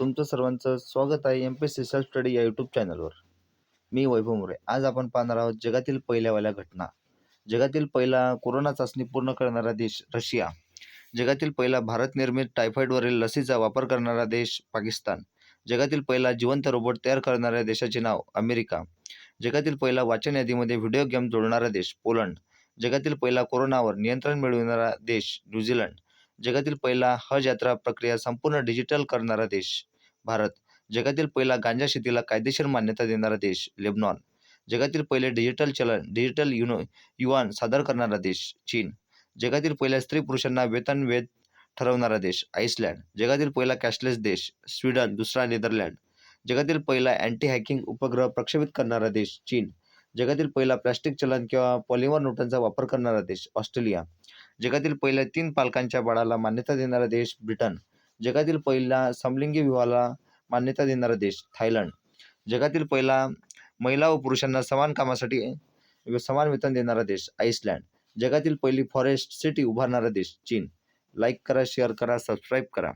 तुमचं सर्वांचं स्वागत आहे M P C self study या यूट्यूब चॅनलवर मी वैभव मोरे. आज आपण पाहणार आहोत जगातील पहिल्यावाल्या घटना. जगातील पहिला कोरोना चाचणी पूर्ण करणारा देश रशिया. जगातील पहिला भारत निर्मित टायफॉईडवरील लसीचा वापर करणारा देश पाकिस्तान. जगातील पहिला जिवंत रोबोट तयार करणाऱ्या देशाचे नाव अमेरिका. जगातील पहिला वाचन यादीमध्ये व्हिडिओ गेम जोडणारा देश पोलंड. जगातील पहिला कोरोनावर नियंत्रण मिळविणारा देश न्यूझीलंड. जगातील पहिला हज यात्रा प्रक्रिया संपूर्ण डिजिटल करणारा देश. भारत जगातील पहिला गांजा शेतीला कायदेशीर मान्यता देणारा देश. लेबनॉन जगातील पहिले डिजिटल चलन डिजिटल युनो युआन सादर करणारा देश. चीन जगातील पहिल्या स्त्री पुरुषांना वेतन वेद ठरवणारा देश. आईसलँड जगातील पहिला कॅशलेस देश. स्वीडन दुसरा नेदरलँड जगातील पहिला अँटी हॅकिंग उपग्रह प्रक्षेपित करणारा देश. चीन जगातील पहिला प्लॅस्टिक चलन किंवा पॉलिमर नोटांचा वापर करणारा देश ऑस्ट्रेलिया. जगातील पहिल्या तीन पालकांच्या बाळाला मान्यता देणारा देश ब्रिटन. जगातील पहिला समलिंगी विवाहाला मान्यता देणारा देश थायलंड. जगातील पहिला महिला व पुरुषांना समान कामासाठी समान वेतन देणारा देश आईसलँड जगातील पहिली फॉरेस्ट सिटी उभारणारा देश चीन. लाईक करा शेअर करा सबस्क्राईब करा.